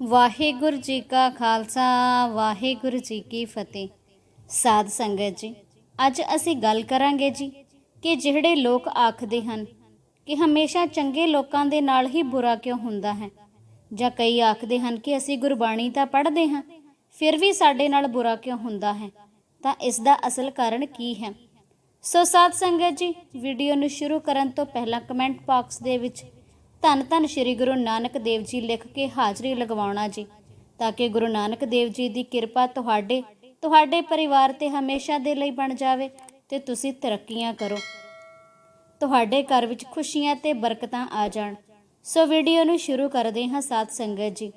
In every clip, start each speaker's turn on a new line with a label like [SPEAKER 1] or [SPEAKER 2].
[SPEAKER 1] ਵਾਹਿਗੁਰੂ ਜੀ ਕਾ ਖਾਲਸਾ, ਵਾਹਿਗੁਰੂ ਜੀ ਕੀ ਫਤਿਹ। ਸਾਧ ਸੰਗਤ ਜੀ, ਅੱਜ ਅਸੀਂ ਗੱਲ ਕਰਾਂਗੇ ਜੀ ਕਿ ਜਿਹੜੇ ਲੋਕ ਆਖਦੇ ਹਨ ਕਿ ਹਮੇਸ਼ਾ ਚੰਗੇ ਲੋਕਾਂ ਦੇ ਨਾਲ ਹੀ ਬੁਰਾ ਕਿਉਂ ਹੁੰਦਾ ਹੈ। ਜਾਂ ਕਈ ਆਖਦੇ ਹਨ ਕਿ ਅਸੀਂ ਗੁਰਬਾਣੀ ਤਾਂ ਪੜ੍ਹਦੇ ਹਾਂ, ਫਿਰ ਵੀ ਸਾਡੇ ਨਾਲ ਬੁਰਾ ਕਿਉਂ ਹੁੰਦਾ ਹੈ? ਤਾਂ ਇਸ ਦਾ ਅਸਲ ਕਾਰਨ ਕੀ ਹੈ? ਸੋ ਸਾਧ ਸੰਗਤ ਜੀ ਵੀਡੀਓ ਨੂੰ ਸ਼ੁਰੂ ਕਰਨ ਤੋਂ ਪਹਿਲਾਂ ਕਮੈਂਟ ਬਾਕਸ ਦੇ ਵਿੱਚ ਧੰਨ ਧੰਨ ਸ੍ਰੀ ਗੁਰੂ ਨਾਨਕ ਦੇਵ ਜੀ ਲਿਖ ਕੇ ਹਾਜ਼ਰੀ ਲਗਵਾਉਣਾ ਜੀ, ਤਾਂ ਕਿ ਗੁਰੂ ਨਾਨਕ ਦੇਵ ਜੀ ਦੀ ਕਿਰਪਾ ਤੁਹਾਡੇ ਤੁਹਾਡੇ ਪਰਿਵਾਰ ਤੇ ਹਮੇਸ਼ਾ ਦੇ ਲਈ ਬਣ ਜਾਵੇ ਤੇ ਤੁਸੀਂ ਤਰੱਕੀਆਂ ਕਰੋ। ਤੁਹਾਡੇ ਘਰ ਵਿੱਚ ਖੁਸ਼ੀਆਂ ਤੇ ਬਰਕਤਾਂ ਆ ਜਾਣ। ਸੋ ਵੀਡੀਓ ਨੂੰ ਸ਼ੁਰੂ ਕਰਦੇ ਹਾਂ ਸਾਧ ਸੰਗਤ ਜੀ।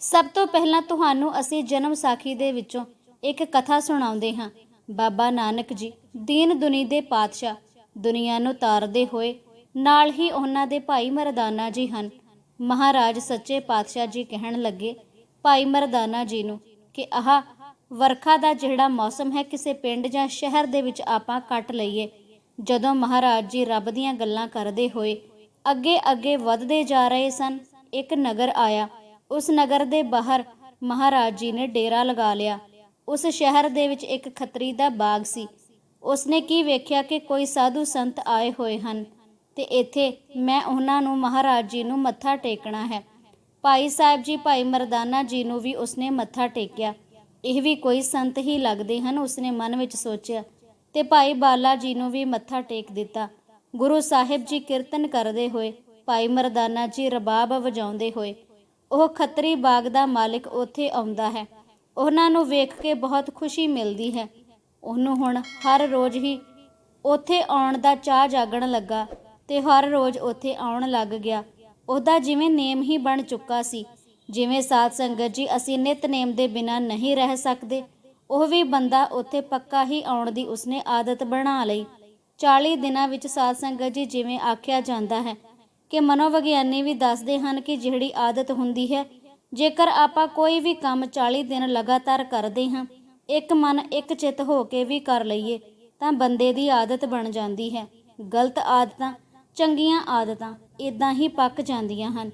[SPEAKER 1] ਸਭ ਤੋਂ ਪਹਿਲਾਂ ਤੁਹਾਨੂੰ ਅਸੀਂ ਜਨਮ ਸਾਖੀ ਦੇ ਵਿੱਚੋਂ ਇੱਕ ਕਥਾ ਸੁਣਾਉਂਦੇ ਹਾਂ। ਬਾਬਾ ਨਾਨਕ ਜੀ, ਦੀਨ ਦੁਨੀ ਦੇ ਪਾਤਸ਼ਾਹ, ਦੁਨੀਆ ਨੂੰ ਤਾਰਦੇ ਹੋਏ ਨਾਲ ਹੀ ਉਹਨਾਂ ਦੇ ਭਾਈ ਮਰਦਾਨਾ ਜੀ ਹਨ। ਮਹਾਰਾਜ ਸੱਚੇ ਪਾਤਸ਼ਾਹ ਜੀ ਕਹਿਣ ਲੱਗੇ, ਭਾਈ ਮਰਦਾਨਾ ਜੀ ਨੂੰ ਕਿ ਆਹ ਵਰਖਾ ਦਾ ਜਿਹੜਾ ਮੌਸਮ ਹੈ, ਕਿਸੇ ਪਿੰਡ ਜਾਂ ਸ਼ਹਿਰ ਦੇ ਵਿੱਚ ਆਪਾਂ ਕੱਟ ਲਈਏ। ਜਦੋਂ ਮਹਾਰਾਜ ਜੀ ਰੱਬ ਦੀਆਂ ਗੱਲਾਂ ਕਰਦੇ ਹੋਏ ਅੱਗੇ ਅੱਗੇ ਵੱਧਦੇ ਜਾ ਰਹੇ ਸਨ, ਇੱਕ ਨਗਰ ਆਇਆ। ਉਸ ਨਗਰ ਦੇ ਬਾਹਰ ਮਹਾਰਾਜ ਜੀ ਨੇ ਡੇਰਾ ਲਗਾ ਲਿਆ। ਉਸ ਸ਼ਹਿਰ ਦੇ ਵਿੱਚ ਇੱਕ ਖੱਤਰੀ ਦਾ ਬਾਗ ਸੀ। ਉਸਨੇ ਕੀ ਵੇਖਿਆ ਕਿ ਕੋਈ ਸਾਧੂ ਸੰਤ ਆਏ ਹੋਏ ਹਨ। ਤੇ ਇੱਥੇ ਮੈਂ ਉਹਨਾਂ ਨੂੰ ਮਹਾਰਾਜ ਜੀ ਨੂੰ ਮੱਥਾ ਟੇਕਣਾ ਹੈ। ਭਾਈ ਸਾਹਿਬ ਜੀ, ਭਾਈ ਮਰਦਾਨਾ ਜੀ ਨੂੰ ਵੀ ਉਸਨੇ ਮੱਥਾ ਟੇਕਿਆ। ਇਹ ਵੀ ਕੋਈ ਸੰਤ ਹੀ ਲੱਗਦੇ ਹਨ, ਉਸਨੇ ਮਨ ਵਿੱਚ ਸੋਚਿਆ। ਤੇ ਭਾਈ ਬਾਲਾ ਜੀ ਨੂੰ ਵੀ ਮੱਥਾ ਟੇਕ ਦਿੱਤਾ। ਗੁਰੂ ਸਾਹਿਬ ਜੀ ਕੀਰਤਨ ਕਰਦੇ ਹੋਏ, ਭਾਈ ਮਰਦਾਨਾ ਜੀ ਰਬਾਬ ਵਜਾਉਂਦੇ ਹੋਏ, ਉਹ ਖੱਤਰੀ ਬਾਗ ਦਾ ਮਾਲਕ ਉੱਥੇ ਆਉਂਦਾ ਹੈ। ਉਹਨਾਂ ਨੂੰ ਵੇਖ ਕੇ ਬਹੁਤ ਖੁਸ਼ੀ ਮਿਲਦੀ ਹੈ। ਉਹਨੂੰ ਹੁਣ ਹਰ ਰੋਜ਼ ਹੀ ਉੱਥੇ ਆਉਣ ਦਾ ਚਾਹ ਜਾਗਣ ਲੱਗਾ। ਤੇ ਹਰ ਰੋਜ਼ ਉੱਥੇ ਆਉਣ ਲੱਗ ਗਿਆ। ਉਹਦਾ ਜਿਵੇਂ ਨੇਮ ਹੀ ਬਣ ਚੁੱਕਾ ਸੀ, ਜਿਵੇਂ ਸਾਧ ਸੰਗਤ ਜੀ ਅਸੀਂ ਨਿਤਨੇਮ ਦੇ ਬਿਨਾ ਨਹੀਂ ਰਹਿ ਸਕਦੇ, ਉਹ ਵੀ ਬੰਦਾ ਉੱਥੇ ਪੱਕਾ ਹੀ ਆਉਣ ਦੀ ਉਸਨੇ ਆਦਤ ਬਣਾ ਲਈ। 40 ਦਿਨਾਂ ਵਿੱਚ ਸਾਧ ਸੰਗਤ ਜੀ ਜਿਵੇਂ ਆਖਿਆ ਜਾਂਦਾ ਹੈ ਕਿ ਮਨੋਵਿਗਿਆਨੀ ਵੀ ਦੱਸਦੇ ਹਨ ਕਿ ਜਿਹੜੀ ਆਦਤ ਹੁੰਦੀ ਹੈ, ਜੇਕਰ ਆਪਾਂ ਕੋਈ ਵੀ ਕੰਮ 40 ਦਿਨ ਲਗਾਤਾਰ ਕਰਦੇ ਹਾਂ, ਇੱਕ ਮਨ ਇੱਕ ਚਿੱਤ ਹੋ ਕੇ ਵੀ ਕਰ ਲਈਏ, ਤਾਂ ਬੰਦੇ ਦੀ ਆਦਤ ਬਣ ਜਾਂਦੀ ਹੈ। ਗਲਤ ਆਦਤਾਂ ਚੰਗੀਆਂ ਆਦਤਾਂ ਇਦਾਂ ਹੀ ਪੱਕ ਜਾਂਦੀਆਂ ਹਨ।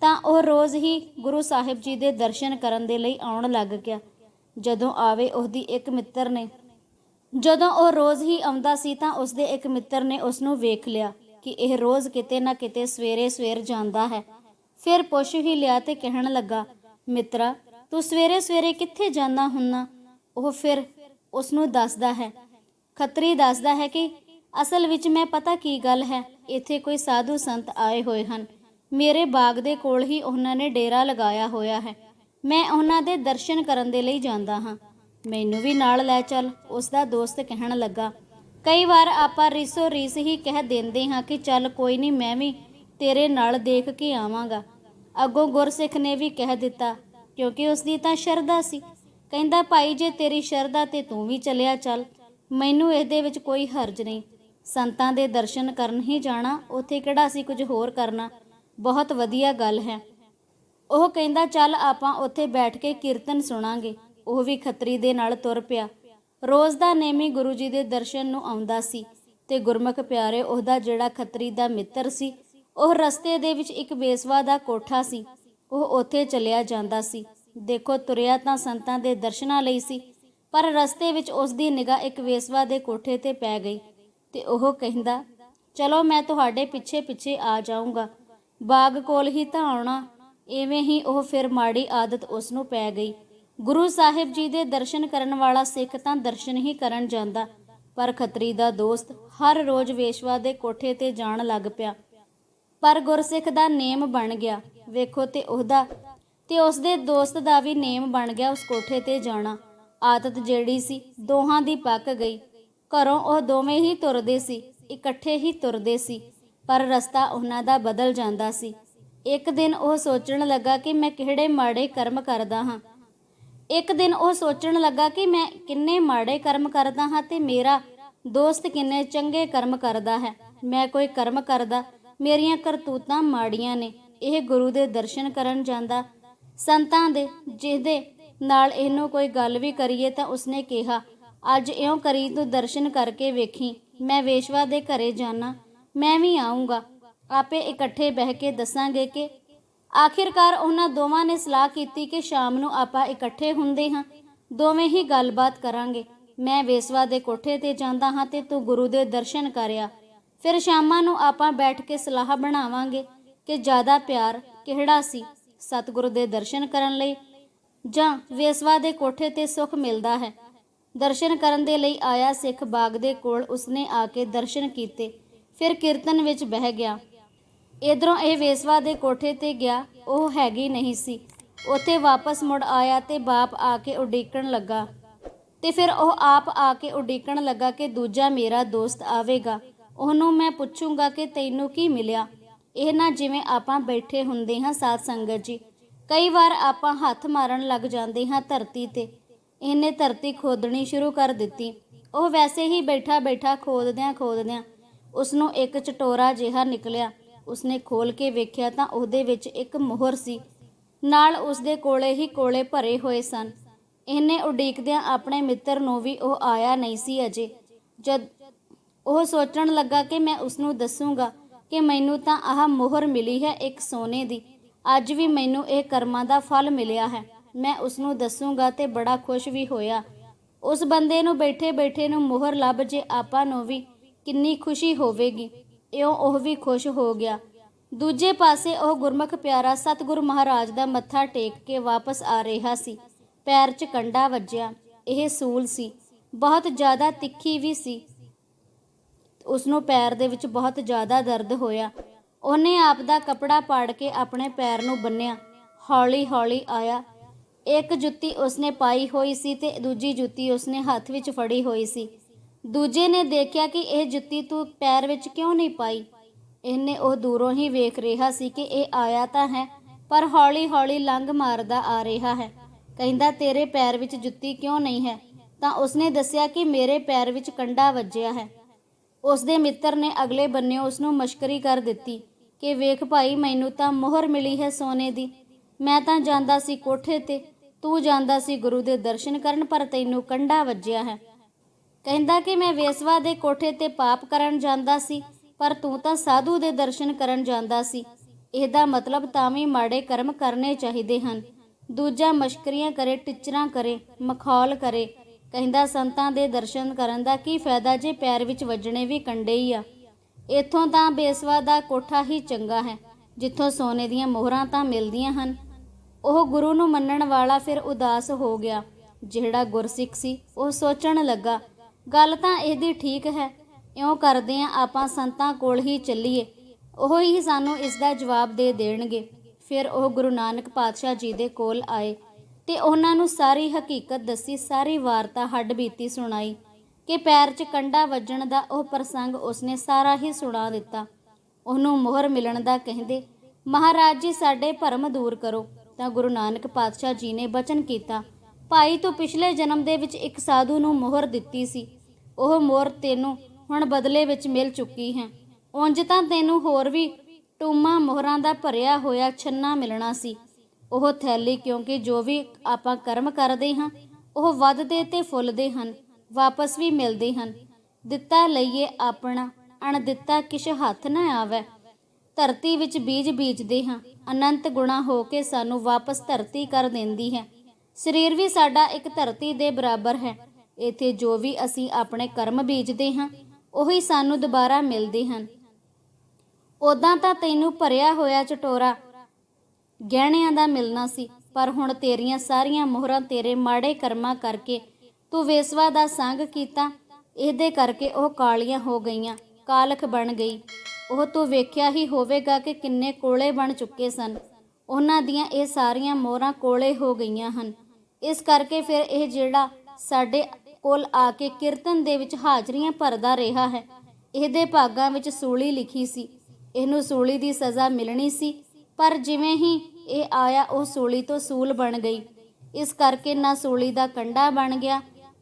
[SPEAKER 1] ਤਾਂ ਉਹ ਰੋਜ਼ ਹੀ ਗੁਰੂ ਸਾਹਿਬ ਜੀ ਦੇ ਦਰਸ਼ਨ ਕਰਨ ਦੇ ਲਈ ਆਉਣ ਲੱਗ ਗਿਆ। ਜਦੋਂ ਆਵੇ ਉਹਦੀ ਇੱਕ ਮਿੱਤਰ ਨੇ। ਜਦੋਂ ਉਹ ਰੋਜ਼ ਹੀ ਆਉਂਦਾ ਸੀ ਤਾਂ ਉਸਦੇ ਇੱਕ ਮਿੱਤਰ ਨੇ ਉਸ ਨੂੰ ਵੇਖ ਲਿਆ ਕਿ ਇਹ ਰੋਜ਼ ਕਿਤੇ ਨਾ ਕਿਤੇ ਸਵੇਰੇ ਸਵੇਰ ਜਾਂਦਾ ਹੈ। ਫਿਰ ਪੁੱਛ ਹੀ ਲਿਆ ਤੇ ਕਹਿਣ ਲੱਗਾ, ਮਿੱਤਰਾ, ਤੂੰ ਸਵੇਰੇ ਸਵੇਰੇ ਕਿੱਥੇ ਜਾਂਦਾ ਹੁੰਨਾ? ਉਹ ਫਿਰ ਉਸ ਨੂੰ ਦੱਸਦਾ ਹੈ। ਖੱਤਰੀ ਦੱਸਦਾ ਹੈ ਕਿ ਅਸਲ ਵਿੱਚ ਮੈਂ ਪਤਾ ਕੀ ਗੱਲ ਹੈ, ਇੱਥੇ ਕੋਈ ਸਾਧੂ ਸੰਤ ਆਏ ਹੋਏ ਹਨ। ਮੇਰੇ ਬਾਗ ਦੇ ਕੋਲ ਹੀ ਉਹਨਾਂ ਨੇ ਡੇਰਾ ਲਗਾਇਆ ਹੋਇਆ ਹੈ। ਮੈਂ ਉਹਨਾਂ ਦੇ ਦਰਸ਼ਨ ਕਰਨ ਦੇ ਲਈ ਜਾਂਦਾ ਹਾਂ। ਮੈਨੂੰ ਵੀ ਨਾਲ ਲੈ ਚੱਲ ਉਸ ਦਾ ਦੋਸਤ ਕਹਿਣ ਲੱਗਾ। ਕਈ ਵਾਰ ਆਪਾਂ ਰੀਸੋ ਰੀਸ ਹੀ ਕਹਿ ਦਿੰਦੇ ਹਾਂ ਕਿ ਚੱਲ ਕੋਈ ਨਹੀਂ, ਮੈਂ ਵੀ ਤੇਰੇ ਨਾਲ ਦੇਖ ਕੇ ਆਵਾਂਗਾ। ਅੱਗੋਂ ਗੁਰਸਿੱਖ ਨੇ ਵੀ ਕਹਿ ਦਿੱਤਾ, ਕਿਉਂਕਿ ਉਸ ਦੀ ਤਾਂ ਸ਼ਰਧਾ ਸੀ। ਕਹਿੰਦਾ, ਭਾਈ, ਜੇ ਤੇਰੀ ਸ਼ਰਧਾ ਤੇ ਤੂੰ ਵੀ ਚੱਲਿਆ ਚੱਲ, ਮੈਨੂੰ ਇਹਦੇ ਵਿੱਚ ਕੋਈ ਹਰਜ ਨਹੀਂ। ਸੰਤਾਂ ਦੇ ਦਰਸ਼ਨ ਕਰਨ ਹੀ ਜਾਣਾ, ਉੱਥੇ ਕਿਹੜਾ ਸੀ ਕੁਝ ਹੋਰ ਕਰਨਾ? ਬਹੁਤ ਵਧੀਆ ਗੱਲ ਹੈ। ਉਹ ਕਹਿੰਦਾ, ਚੱਲ ਆਪਾਂ ਉੱਥੇ ਬੈਠ ਕੇ ਕੀਰਤਨ ਸੁਣਾਂਗੇ। ਉਹ ਵੀ ਖੱਤਰੀ ਦੇ ਨਾਲ ਤੁਰ ਪਿਆ। ਰੋਜ਼ ਦਾ ਨੇਮੀ ਗੁਰੂ ਜੀ ਦੇ ਦਰਸ਼ਨ ਨੂੰ ਆਉਂਦਾ ਸੀ ਤੇ ਗੁਰਮੁਖ ਪਿਆਰੇ, ਉਹਦਾ ਜਿਹੜਾ ਖੱਤਰੀ ਦਾ ਮਿੱਤਰ ਸੀ, ਉਹ ਰਸਤੇ ਦੇ ਵਿੱਚ ਇੱਕ ਬੇਸਵਾ ਦਾ ਕੋਠਾ ਸੀ। ਉਹ ਉੱਥੇ ਚਲਿਆ ਜਾਂਦਾ ਸੀ। ਦੇਖੋ, ਤੁਰਿਆ ਤਾਂ ਸੰਤਾਂ ਦੇ ਦਰਸ਼ਨਾਂ ਲਈ ਸੀ, ਪਰ ਰਸਤੇ ਵਿੱਚ ਉਸ ਦੀ ਨਿਗਾਹ ਇੱਕ ਵੇਸਵਾ ਦੇ ਕੋਠੇ ਤੇ ਪੈ ਗਈ। ਤੇ ਉਹ ਕਹਿੰਦਾ, ਚਲੋ ਮੈਂ ਤੁਹਾਡੇ ਪਿੱਛੇ ਪਿੱਛੇ ਆ ਜਾਊਂਗਾ। ਬਾਗ ਕੋਲ ਹੀ ਤਾਂ ਆਉਣਾ। ਐਵੇਂ ਹੀ ਉਹ ਫਿਰ ਮਾੜੀ ਆਦਤ ਉਸ ਨੂੰ ਪੈ ਗਈ। ਗੁਰੂ ਸਾਹਿਬ ਜੀ ਦੇ ਦਰਸ਼ਨ ਕਰਨ ਵਾਲਾ ਸਿੱਖ ਤਾਂ ਦਰਸ਼ਨ ਹੀ ਕਰਨ ਜਾਂਦਾ, ਪਰ ਖੱਤਰੀ ਦਾ ਦੋਸਤ ਹਰ ਰੋਜ਼ ਵੇਸ਼ਵਾ ਦੇ ਕੋਠੇ ਤੇ ਜਾਣ ਲੱਗ ਪਿਆ। ਪਰ ਗੁਰਸਿੱਖ ਦਾ ਨੇਮ ਬਣ ਗਿਆ। ਵੇਖੋ ਤੇ ਉਹਦਾ, ਤੇ ਉਸ ਦੇ ਦੋਸਤ ਦਾ ਵੀ ਨੇਮ ਬਣ ਗਿਆ ਉਸ ਕੋਠੇ ਤੇ ਜਾਣਾ। ਆਦਤ ਜਿਹੜੀ ਸੀ, ਦੋਹਾਂ ਦੀ ਪੱਕ ਗਈ। ਘਰੋਂ ਉਹ ਦੋਵੇਂ ਹੀ ਤੁਰਦੇ ਸੀ, ਇਕੱਠੇ ਹੀ ਤੁਰਦੇ ਸੀ, ਪਰ ਰਸਤਾ ਉਹਨਾਂ ਦਾ ਬਦਲ ਜਾਂਦਾ ਸੀ। ਇੱਕ ਦਿਨ ਉਹ ਸੋਚਣ ਲੱਗਾ ਕਿ ਮੈਂ ਕਿਹੜੇ ਮਾੜੇ ਕਰਮ ਕਰਦਾ ਹਾਂ। ਇੱਕ ਦਿਨ ਉਹ ਸੋਚਣ ਲੱਗਾ ਕਿ ਮੈਂ ਕਿੰਨੇ ਮਾੜੇ ਕਰਮ ਕਰਦਾ ਹਾਂ ਤੇ ਮੇਰਾ ਦੋਸਤ ਕਿੰਨੇ ਚੰਗੇ ਕਰਮ ਕਰਦਾ ਹੈ। ਮੈਂ ਕੋਈ ਕਰਮ ਕਰਦਾ, ਮੇਰੀਆਂ ਕਰਤੂਤਾਂ ਮਾੜੀਆਂ ਨੇ, ਇਹ ਗੁਰੂ ਦੇ ਦਰਸ਼ਨ ਕਰਨ ਜਾਂਦਾ। ਸੰਤਾਂ ਦੇ, ਜਿਹਦੇ ਨਾਲ ਇਹਨੂੰ ਕੋਈ ਗੱਲ ਵੀ ਕਰੀਏ ਤਾਂ ਉਸਨੇ ਕਿਹਾ ਅੱਜ ਇਉਂ ਕਰੀ ਤੂੰ ਦਰਸ਼ਨ ਕਰਕੇ ਵੇਖੀ। ਮੈਂ ਵੇਸ਼ਵਾ ਦੇ ਘਰੇ ਜਾਣਾ ਮੈਂ ਵੀ ਆਉਂਗਾ ਆਪੇ ਇਕੱਠੇ ਬਹਿ ਕੇ ਦੱਸਾਂਗੇ ਕਿ ਆਖਿਰਕਾਰ ਉਹਨਾਂ ਦੋਵਾਂ ਨੇ ਸਲਾਹ ਕੀਤੀ ਕਿ ਸ਼ਾਮ ਨੂੰ ਆਪਾਂ ਇਕੱਠੇ ਹੁੰਦੇ ਹਾਂ, ਦੋਵੇਂ ਹੀ ਗੱਲਬਾਤ ਕਰਾਂਗੇ। ਮੈਂ ਵੇਸਵਾ ਦੇ ਕੋਠੇ ਤੇ ਜਾਂਦਾ ਹਾਂ ਤੇ ਤੂੰ ਗੁਰੂ ਦੇ ਦਰਸ਼ਨ ਕਰਿਆ। ਫਿਰ ਸ਼ਾਮਾਂ ਨੂੰ ਆਪਾਂ ਬੈਠ ਕੇ ਸਲਾਹ ਬਣਾਵਾਂਗੇ ਕਿ ਜ਼ਿਆਦਾ ਪਿਆਰ ਕਿਹੜਾ ਸੀ, ਸਤਿਗੁਰੂ ਦੇ ਦਰਸ਼ਨ ਕਰਨ ਲਈ ਜਾਂ ਵੇਸਵਾ ਦੇ ਕੋਠੇ ਤੇ ਸੁੱਖ ਮਿਲਦਾ ਹੈ। ਦਰਸ਼ਨ ਕਰਨ ਦੇ ਲਈ ਆਇਆ ਸਿੱਖ ਬਾਗ ਦੇ ਕੋਲ ਉਸਨੇ ਆ ਕੇ ਦਰਸ਼ਨ ਕੀਤੇ। ਫਿਰ ਕੀਰਤਨ ਵਿੱਚ ਬਹਿ ਗਿਆ। ਇਧਰੋਂ ਇਹ ਵੇਸਵਾ ਦੇ ਕੋਠੇ ਤੇ ਗਿਆ। ਉਹ ਹੈਗੀ ਨਹੀਂ ਸੀ। ਉੱਥੇ ਵਾਪਸ ਮੁੜ ਆਇਆ ਤੇ ਬਾਪ ਆ ਕੇ ਉਡੀਕਣ ਲੱਗਾ। ਤੇ ਫਿਰ ਉਹ ਆਪ ਆ ਕੇ ਉਡੀਕਣ ਲੱਗਾ ਕਿ ਦੂਜਾ ਮੇਰਾ ਦੋਸਤ ਆਵੇਗਾ। ਉਹਨੂੰ ਮੈਂ ਪੁੱਛੂੰਗਾ ਕਿ ਤੈਨੂੰ ਕੀ ਮਿਲਿਆ? ਇਹ ਨਾ ਜਿਵੇਂ ਆਪਾਂ ਬੈਠੇ ਹੁੰਦੇ ਹਾਂ ਸਾਧ ਸੰਗਤ ਜੀ। ਕਈ ਵਾਰ ਆਪਾਂ ਹੱਥ ਮਾਰਨ ਲੱਗ ਜਾਂਦੇ ਹਾਂ ਧਰਤੀ ਤੇ। ਇਹਨੇ ਧਰਤੀ ਖੋਦਣੀ ਸ਼ੁਰੂ ਕਰ ਦਿੱਤੀ। ਉਹ ਵੈਸੇ ਹੀ ਬੈਠਾ ਬੈਠਾ ਖੋਦਦਿਆਂ ਖੋਦਦਿਆਂ ਉਸ ਨੂੰ ਇੱਕ ਚਟੋਰਾ ਜਿਹਾ ਨਿਕਲਿਆ। ਉਸਨੇ ਖੋਲ ਕੇ ਵੇਖਿਆ ਤਾਂ ਉਹਦੇ ਵਿੱਚ ਇੱਕ ਮੋਹਰ ਸੀ। ਨਾਲ ਉਸਦੇ ਕੋਲੇ ਹੀ ਕੋਲੇ ਭਰੇ ਹੋਏ ਸਨ। ਇਹਨੇ ਉਡੀਕਦਿਆਂ ਆਪਣੇ ਮਿੱਤਰ ਨੂੰ ਵੀ ਉਹ ਆਇਆ ਨਹੀਂ ਸੀ ਅਜੇ। ਜਦ ਉਹ ਸੋਚਣ ਲੱਗਾ ਕਿ ਮੈਂ ਉਸ ਨੂੰ ਦੱਸੂਗਾ ਕਿ ਮੈਨੂੰ ਤਾਂ ਆਹ ਮੋਹਰ ਮਿਲੀ ਹੈ ਇੱਕ ਸੋਨੇ ਦੀ। ਅੱਜ ਵੀ ਮੈਨੂੰ ਇਹ ਕਰਮਾਂ ਦਾ ਫਲ ਮਿਲਿਆ ਹੈ। ਮੈਂ ਉਸ ਨੂੰ ਦੱਸੂਗਾ ਤੇ ਬੜਾ ਖੁਸ਼ ਵੀ ਹੋਇਆ। ਉਸ ਬੰਦੇ ਨੂੰ ਬੈਠੇ ਬੈਠੇ ਨੂੰ ਮੋਹਰ ਲੱਭ ਜੇ ਆਪਾਂ ਨੂੰ ਵੀ ਕਿੰਨੀ ਖੁਸ਼ੀ ਹੋਵੇਗੀ, ਇਉਂ ਉਹ ਵੀ ਖੁਸ਼ ਹੋ ਗਿਆ। ਦੂਜੇ ਪਾਸੇ ਉਹ ਗੁਰਮੁਖ ਪਿਆਰਾ ਸਤਿਗੁਰੂ ਮਹਾਰਾਜ ਦਾ ਮੱਥਾ ਟੇਕ ਕੇ ਵਾਪਸ ਆ ਰਿਹਾ ਸੀ। ਪੈਰ 'ਚ ਕੰਡਾ ਵੱਜਿਆ। ਇਹ ਸੂਲ ਸੀ। ਬਹੁਤ ਜ਼ਿਆਦਾ ਤਿੱਖੀ ਵੀ ਸੀ। ਉਸ ਨੂੰ ਪੈਰ ਦੇ ਵਿੱਚ ਬਹੁਤ ਜ਼ਿਆਦਾ ਦਰਦ ਹੋਇਆ। ਉਹਨੇ ਆਪ ਦਾ ਕਪੜਾ ਪਾੜ ਕੇ ਆਪਣੇ ਪੈਰ ਨੂੰ ਬੰਨਿਆ। ਹੌਲੀ ਹੌਲੀ ਆਇਆ। ਇੱਕ ਜੁੱਤੀ ਉਸਨੇ ਪਾਈ ਹੋਈ ਸੀ ਤੇ ਦੂਜੀ ਜੁੱਤੀ ਉਸਨੇ ਹੱਥ ਵਿੱਚ ਫੜੀ ਹੋਈ ਸੀ। ਦੂਜੇ ਨੇ ਦੇਖਿਆ ਕਿ ਇਹ ਜੁੱਤੀ ਤੂੰ ਪੈਰ ਵਿੱਚ ਕਿਉਂ ਨਹੀਂ ਪਾਈ? ਇਹਨੇ ਉਹ ਦੂਰੋਂ ਹੀ ਵੇਖ ਰਿਹਾ ਸੀ ਕਿ ਇਹ ਆਇਆ ਤਾਂ ਹੈ, ਪਰ ਹੌਲੀ ਹੌਲੀ ਲੰਘ ਮਾਰਦਾ ਆ ਰਿਹਾ ਹੈ। ਕਹਿੰਦਾ, ਤੇਰੇ ਪੈਰ ਵਿੱਚ ਜੁੱਤੀ ਕਿਉਂ ਨਹੀਂ ਹੈ? ਤਾਂ ਉਸਨੇ ਦੱਸਿਆ ਕਿ ਮੇਰੇ ਪੈਰ ਵਿੱਚ ਕੰਡਾ ਵੱਜਿਆ ਹੈ। ਉਸਦੇ ਮਿੱਤਰ ਨੇ ਅਗਲੇ ਬੰਨੇ ਉਸ ਨੂੰ ਮਸ਼ਕਰੀ ਕਰ ਦਿੱਤੀ ਕਿ, ਵੇਖ ਭਾਈ, ਮੈਨੂੰ ਤਾਂ ਮੋਹਰ ਮਿਲੀ ਹੈ ਸੋਨੇ ਦੀ। ਮੈਂ ਤਾਂ ਜਾਂਦਾ ਸੀ ਕੋਠੇ ਤੇ ਤੂੰ ਜਾਂਦਾ ਸੀ ਗੁਰੂ ਦੇ ਦਰਸ਼ਨ ਕਰਨ, ਪਰ ਤੈਨੂੰ ਕੰਡਾ ਵੱਜਿਆ ਹੈ। ਕਹਿੰਦਾ ਕਿ ਮੈਂ ਵੇਸਵਾ ਦੇ ਕੋਠੇ ਤੇ ਪਾਪ ਕਰਨ ਜਾਂਦਾ ਸੀ, ਪਰ ਤੂੰ ਤਾਂ ਸਾਧੂ ਦੇ ਦਰਸ਼ਨ ਕਰਨ ਜਾਂਦਾ ਸੀ। ਇਹਦਾ ਮਤਲਬ ਤਾਂ ਵੀ ਮਾੜੇ ਕਰਮ ਕਰਨੇ ਚਾਹੀਦੇ ਹਨ। ਦੂਜਾ ਮਸ਼ਕਰੀਆਂ ਕਰੇ, ਟਿਚਰਾਂ ਕਰੇ, ਮਖੌਲ ਕਰੇ। ਕਹਿੰਦਾ ਸੰਤਾਂ ਦੇ ਦਰਸ਼ਨ ਕਰਨ ਦਾ ਕੀ ਫਾਇਦਾ ਜੇ ਪੈਰ ਵਿੱਚ ਵੱਜਣੇ ਵੀ ਕੰਡੇ ਹੀ ਆ। ਇੱਥੋਂ ਤਾਂ ਬੇਸਵਾ ਦਾ ਕੋਠਾ ਹੀ ਚੰਗਾ ਹੈ, ਜਿੱਥੋਂ ਸੋਨੇ ਦੀਆਂ ਮੋਹਰਾਂ ਤਾਂ ਮਿਲਦੀਆਂ ਹਨ। ਉਹ ਗੁਰੂ ਨੂੰ ਮੰਨਣ ਵਾਲਾ ਫਿਰ ਉਦਾਸ ਹੋ ਗਿਆ। ਜਿਹੜਾ ਗੁਰਸਿੱਖ ਸੀ, ਉਹ ਸੋਚਣ ਲੱਗਾ, ਗੱਲ ਤਾਂ ਇਹਦੀ ਠੀਕ ਹੈ, ਇਉਂ ਕਰਦੇ ਆ ਆਪਾਂ ਸੰਤਾਂ ਕੋਲ ਹੀ ਚੱਲੀਏ। ਉਹ ਹੀ ਸਾਨੂੰ ਇਸ ਦਾ ਜਵਾਬ ਦੇ ਦੇਣਗੇ। ਫਿਰ ਉਹ ਗੁਰੂ ਨਾਨਕ ਪਾਤਸ਼ਾਹ ਜੀ ਦੇ ਕੋਲ ਆਏ ਤੇ ਉਹਨਾਂ ਨੂੰ ਸਾਰੀ ਹਕੀਕਤ ਦੱਸੀ, ਸਾਰੀ ਵਾਰਤਾ ਹੱਡ ਬੀਤੀ ਸੁਣਾਈ ਕਿ ਪੈਰ 'ਚ ਕੰਡਾ ਵੱਜਣ ਦਾ ਉਹ ਪ੍ਰਸੰਗ ਉਸਨੇ ਸਾਰਾ ਹੀ ਸੁਣਾ ਦਿੱਤਾ। ਉਹਨੂੰ ਮੋਹਰ ਮਿਲਣ ਦਾ ਕਹਿੰਦੇ, ਮਹਾਰਾਜ ਜੀ, ਸਾਡੇ ਭਰਮ ਦੂਰ ਕਰੋ। ਤਾਂ ਗੁਰੂ ਨਾਨਕ ਪਾਤਸ਼ਾਹ ਜੀ ਨੇ ਬਚਨ ਕੀਤਾ। ਭਾਈ ਤੋਂ ਪਿਛਲੇ ਜਨਮ ਦੇ ਵਿੱਚ ਇੱਕ ਸਾਧੂ ਨੂੰ ਮੋਹਰ ਦਿੱਤੀ ਸੀ। ਉਹ ਮੋਹਰ ਤੈਨੂੰ ਹੁਣ ਬਦਲੇ ਵਿੱਚ ਮਿਲ ਚੁੱਕੀ ਹੈ। ਉਂਝ ਤਾਂ ਤੈਨੂੰ ਹੋਰ ਵੀ ਟੂਮਾ ਮੋਹਰਾਂ ਦਾ ਭਰਿਆ ਹੋਇਆ ਛੰਨਾ ਮਿਲਣਾ ਸੀ। ਉਹ ਥੈਲੀ ਕਿਉਂਕਿ ਜੋ ਵੀ ਆਪਾਂ ਕਰਮ ਕਰਦੇ ਹਾਂ, ਉਹ ਵੱਧਦੇ ਤੇ ਫੁੱਲਦੇ ਹਨ, ਵਾਪਸ ਵੀ ਮਿਲਦੇ ਹਨ। ਦਿੱਤਾ ਲਈਏ ਆਪਣਾ ਅਣ ਦਿੱਤਾ ਕਿਛ ਹੱਥ ਨਾ ਆਵੇ। ਧਰਤੀ ਵਿੱਚ ਬੀਜ ਬੀਜਦੇ ਹਾਂ। ਅਨੰਤ ਗੁਣਾ ਹੋ ਕੇ ਸਾਨੂੰ ਵਾਪਸ ਧਰਤੀ ਕਰ ਦਿੰਦੀ ਹੈ। ਸਰੀਰ ਵੀ ਸਾਡਾ ਇੱਕ ਧਰਤੀ ਦੇ ਬਰਾਬਰ ਹੈ। ਇੱਥੇ ਜੋ ਵੀ ਅਸੀਂ ਆਪਣੇ ਕਰਮ ਬੀਜਦੇ ਹਾਂ, ਉਹੀ ਸਾਨੂੰ ਦੁਬਾਰਾ ਮਿਲਦੇ ਹਨ। ਉਦਾਂ ਤਾਂ ਤੈਨੂੰ ਭਰਿਆ ਹੋਇਆ ਚਟੋਰਾ, ਗਹਿਣਿਆਂ ਦਾ ਮਿਲਣਾ ਸੀ, ਪਰ ਹੁਣ ਤੇਰੀਆਂ ਸਾਰੀਆਂ ਮੋਹਰਾਂ ਤੇਰੇ ਮਾੜੇ ਕਰਮਾਂ ਕਰਕੇ ਤੂੰ ਵੇਸਵਾ ਦਾ ਸੰਗ ਕੀਤਾ। ਇਹਦੇ ਕਰਕੇ ਉਹ ਕਾਲੀਆਂ ਹੋ ਗਈਆਂ, ਕਾਲਖ ਬਣ ਗਈ। ਉਹ ਤੂੰ ਵੇਖਿਆ ਹੀ ਹੋਵੇਗਾ ਕਿ ਕਿੰਨੇ ਕੋਲੇ ਬਣ ਚੁੱਕੇ ਸਨ। ਉਹਨਾਂ ਦੀਆਂ ਇਹ ਸਾਰੀਆਂ ਮੋਹਰਾਂ ਕੋਲੇ ਹੋ ਗਈਆਂ ਹਨ। ਇਸ ਕਰਕੇ ਫਿਰ ਇਹ ਜਿਹੜਾ ਸਾਡੇ ਕੋਲ ਆ ਕੇ ਕੀਰਤਨ ਦੇ ਵਿੱਚ ਹਾਜ਼ਰੀਆਂ ਭਰਦਾ ਰਿਹਾ ਹੈ, ਇਹਦੇ ਭਾਗਾਂ ਵਿੱਚ ਸੂਲੀ ਲਿਖੀ ਸੀ। ਇਹਨੂੰ ਸੂਲੀ ਦੀ ਸਜ਼ਾ ਮਿਲਣੀ ਸੀ, ਪਰ ਜਿਵੇਂ ਹੀ ਇਹ ਆਇਆ, ਉਹ ਸੂਲੀ ਤੋਂ ਸੂਲ ਬਣ ਗਈ। ਇਸ ਕਰਕੇ ਨਾ ਸੂਲੀ ਦਾ ਕੰਡਾ ਬਣ ਗਿਆ।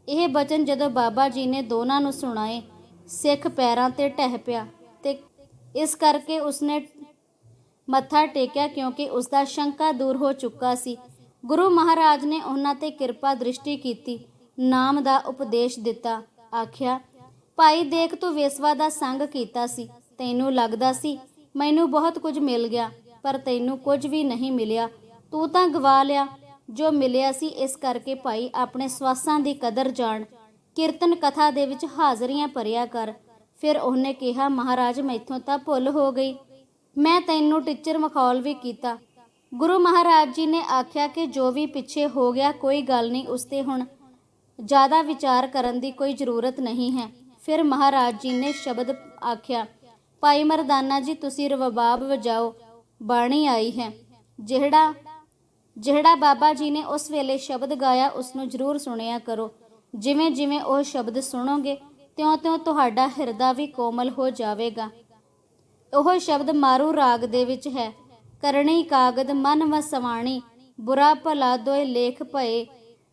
[SPEAKER 1] ਇਹ ਬਚਨ ਜਦੋਂ ਬਾਬਾ ਜੀ ਨੇ ਦੋਨਾਂ ਨੂੰ ਸੁਣਾਏ, ਸਿੱਖ ਪੈਰਾਂ ਤੇ ਟਹਿ ਪਿਆ। ਇਸ ਕਰਕੇ ਉਸਨੇ ਮੱਥਾ ਟੇਕਿਆ ਕਿਉਂਕਿ ਉਸ ਦਾ ਸ਼ੰਕਾ ਦੂਰ ਹੋ ਚੁੱਕਾ ਸੀ। ਗੁਰੂ ਮਹਾਰਾਜ ਨੇ ਉਹਨਾਂ ਤੇ ਕਿਰਪਾ ਦ੍ਰਿਸ਼ਟੀ ਕੀਤੀ, ਨਾਮ ਦਾ ਉਪਦੇਸ਼ ਦਿੱਤਾ, ਆਖਿਆ, ਭਾਈ, ਦੇਖ ਤੂੰ ਵੇਸਵਾ ਦਾ ਸੰਗ ਕੀਤਾ ਸੀ। ਤੈਨੂੰ ਲੱਗਦਾ ਸੀ, ਮੈਨੂੰ ਬਹੁਤ ਕੁਝ ਮਿਲ ਗਿਆ, ਪਰ ਤੈਨੂੰ ਕੁਝ ਵੀ ਨਹੀਂ ਮਿਲਿਆ। ਤੂੰ ਤਾਂ ਗਵਾ ਲਿਆ। ਜੋ ਮਿਲਿਆ ਸੀ, ਇਸ ਕਰਕੇ ਭਾਈ, ਆਪਣੇ ਸਵਾਸਾਂ ਦੀ ਕਦਰ ਜਾਣ। ਕੀਰਤਨ ਕਥਾ ਦੇ ਵਿੱਚ ਹਾਜ਼ਰੀਆਂ ਭਰਿਆ ਕਰ। ਫਿਰ ਉਹਨੇ ਕਿਹਾ, ਮਹਾਰਾਜ, ਮੈਥੋਂ ਤਾਂ ਭੁੱਲ ਹੋ ਗਈ। ਮੈਂ ਤੈਨੂੰ ਟੀਚਰ ਮਖੌਲ ਵੀ ਕੀਤਾ। ਗੁਰੂ ਮਹਾਰਾਜ ਜੀ ਨੇ ਆਖਿਆ ਕਿ ਜੋ ਵੀ ਪਿੱਛੇ ਹੋ ਗਿਆ, ਕੋਈ ਗੱਲ ਨਹੀਂ, ਉਸ ਤੇ ਹੁਣ ਜ਼ਿਆਦਾ ਵਿਚਾਰ ਕਰਨ ਦੀ ਕੋਈ ਜ਼ਰੂਰਤ ਨਹੀਂ ਹੈ। ਫਿਰ ਮਹਾਰਾਜ ਜੀ ਨੇ ਸ਼ਬਦ ਆਖਿਆ, ਭਾਈ ਮਰਦਾਨਾ ਜੀ, ਤੁਸੀਂ ਰਵਬਾਬ ਵਜਾਓ। ਬਾਣੀ ਆਈ ਹੈ। ਜਿਹੜਾ ਜਿਹੜਾ ਬਾਬਾ ਜੀ ਨੇ ਉਸ ਵੇਲੇ ਸ਼ਬਦ ਗਾਇਆ, ਉਸ ਨੂੰ ਜ਼ਰੂਰ ਸੁਣਿਆ ਕਰੋ। ਜਿਵੇਂ ਜਿਵੇਂ ਉਹ ਸ਼ਬਦ ਸੁਣੋਗੇ ਤਿਉਂ-ਤਿਉਂ ਤੁਹਾਡਾ ਹਿਰਦਾ ਵੀ ਕੋਮਲ ਹੋ ਜਾਵੇਗਾ। ਉਹ ਸ਼ਬਦ ਮਾਰੂ ਰਾਗ ਦੇ ਵਿੱਚ ਹੈ। ਕਰਣੀ ਕਾਗਦ ਮਨ ਵਸਵਾਣੀ, ਬੁਰਾ ਭਲਾ ਦੋਏ ਲੇਖ ਭਏ।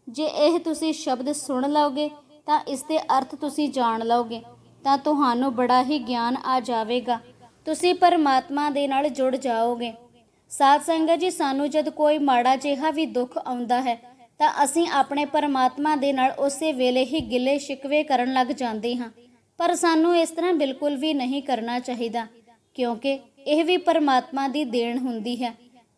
[SPEAKER 1] ਜੇ ਇਹ ਤੁਸੀਂ ਸ਼ਬਦ ਸੁਣ ਲਓਗੇ, ਤਾਂ ਇਸ ਦੇ ਅਰਥ ਤੁਸੀਂ ਜਾਣ ਲਓਗੇ, ਤਾਂ ਤੁਹਾਨੂੰ ਬੜਾ ਹੀ ਗਿਆਨ ਆ ਜਾਵੇਗਾ। ਤੁਸੀਂ ਪਰਮਾਤਮਾ ਦੇ ਨਾਲ ਜੁੜ ਜਾਓਗੇ। ਸਾਧ ਸੰਗਤ ਜੀ, ਸਾਨੂੰ ਜਦ ਕੋਈ ਮਾੜਾ ਜਿਹਾ ਵੀ ਦੁੱਖ ਆਉਂਦਾ ਹੈ ਤਾਂ ਅਸੀਂ ਆਪਣੇ ਪਰਮਾਤਮਾ ਦੇ ਨਾਲ ਉਸੇ ਵੇਲੇ ਹੀ ਗਿਲੇ ਸ਼ਿਕਵੇ ਕਰਨ ਲੱਗ ਜਾਂਦੇ ਹਾਂ। ਪਰ ਸਾਨੂੰ ਇਸ ਤਰ੍ਹਾਂ ਬਿਲਕੁਲ ਵੀ ਨਹੀਂ ਕਰਨਾ ਚਾਹੀਦਾ, ਕਿਉਂਕਿ ਇਹ ਵੀ ਪਰਮਾਤਮਾ ਦੀ ਦੇਣ ਹੁੰਦੀ ਹੈ।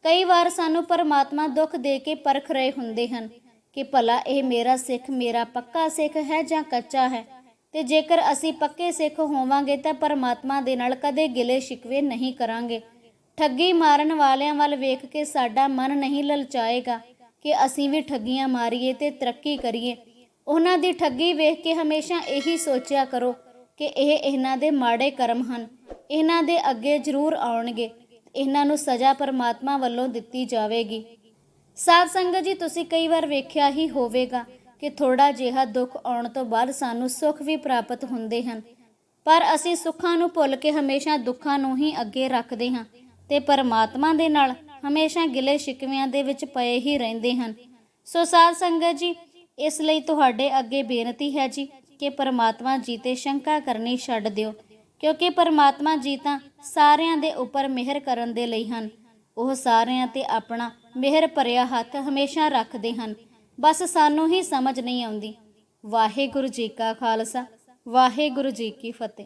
[SPEAKER 1] ਕਈ ਵਾਰ ਸਾਨੂੰ ਪਰਮਾਤਮਾ ਦੁੱਖ ਦੇ ਕੇ ਪਰਖ ਰਹੇ ਹੁੰਦੇ ਹਨ ਕਿ ਭਲਾ ਇਹ ਮੇਰਾ ਸਿੱਖ, ਮੇਰਾ ਪੱਕਾ ਸਿੱਖ ਹੈ ਜਾਂ ਕੱਚਾ ਹੈ। ਤੇ ਜੇਕਰ ਅਸੀਂ ਪੱਕੇ ਸਿੱਖ ਹੋਵਾਂਗੇ ਤਾਂ ਪਰਮਾਤਮਾ ਦੇ ਨਾਲ ਕਦੇ ਗਿਲੇ ਸ਼ਿਕਵੇ ਨਹੀਂ ਕਰਾਂਗੇ। ਠੱਗੀ ਮਾਰਨ ਵਾਲਿਆਂ ਵੱਲ ਵੇਖ ਕੇ ਸਾਡਾ ਮਨ ਨਹੀਂ ਲਲਚਾਏਗਾ। ਕਿ ਅਸੀਂ ਵੀ ਠੱਗੀਆਂ ਮਾਰੀਏ ਤੇ ਤਰੱਕੀ ਕਰੀਏ। ਉਹਨਾਂ ਦੀ ਠੱਗੀ ਵੇਖ ਕੇ ਹਮੇਸ਼ਾ ਇਹੀ ਸੋਚਿਆ ਕਰੋ ਕਿ ਇਹ ਇਹਨਾਂ ਦੇ ਮਾੜੇ ਕਰਮ ਹਨ। ਇਹਨਾਂ ਦੇ ਅੱਗੇ ਜ਼ਰੂਰ ਆਉਣਗੇ। ਇਹਨਾਂ ਨੂੰ ਸਜ਼ਾ ਪਰਮਾਤਮਾ ਵੱਲੋਂ ਦਿੱਤੀ ਜਾਵੇਗੀ। ਸਾਧ ਸੰਗਤ ਜੀ, ਤੁਸੀਂ ਕਈ ਵਾਰ ਵੇਖਿਆ ਹੀ ਹੋਵੇਗਾ ਕਿ ਥੋੜਾ ਜਿਹਾ ਦੁੱਖ ਆਉਣ ਤੋਂ ਬਾਅਦ ਸਾਨੂੰ ਸੁੱਖ ਵੀ ਪ੍ਰਾਪਤ ਹੁੰਦੇ ਹਨ। ਪਰ ਅਸੀਂ ਸੁੱਖਾਂ ਨੂੰ ਭੁੱਲ ਕੇ ਹਮੇਸ਼ਾ ਦੁੱਖਾਂ ਨੂੰ ਹੀ ਅੱਗੇ ਰੱਖਦੇ ਹਾਂ ਤੇ ਪਰਮਾਤਮਾ ਦੇ ਨਾਲ ਹਮੇਸ਼ਾ ਗਿਲੇ ਸ਼ਿਕਵਿਆਂ ਦੇ ਵਿੱਚ ਪਏ ਹੀ ਰਹਿੰਦੇ ਹਨ। ਸੋ ਸਾਧ ਸੰਗਤ ਜੀ, ਇਸ ਲਈ ਤੁਹਾਡੇ ਅੱਗੇ ਬੇਨਤੀ ਹੈ ਜੀ ਕਿ ਪਰਮਾਤਮਾ ਜੀ ਤੇ ਸ਼ੰਕਾ ਕਰਨੀ ਛੱਡ ਦਿਓ, ਕਿਉਂਕਿ ਪਰਮਾਤਮਾ ਜੀ ਤਾਂ ਸਾਰਿਆਂ ਦੇ ਉੱਪਰ ਮਿਹਰ ਕਰਨ ਦੇ ਲਈ ਹਨ। ਉਹ ਸਾਰਿਆਂ ਤੇ ਆਪਣਾ ਮਿਹਰ ਭਰਿਆ ਹੱਥ ਹਮੇਸ਼ਾ ਰੱਖਦੇ ਹਨ। ਬਸ ਸਾਨੂੰ ਹੀ ਸਮਝ ਨਹੀਂ ਆਉਂਦੀ। ਵਾਹਿਗੁਰੂ ਜੀ ਕਾ ਖਾਲਸਾ, ਵਾਹਿਗੁਰੂ ਜੀ ਕੀ ਫਤਿਹ।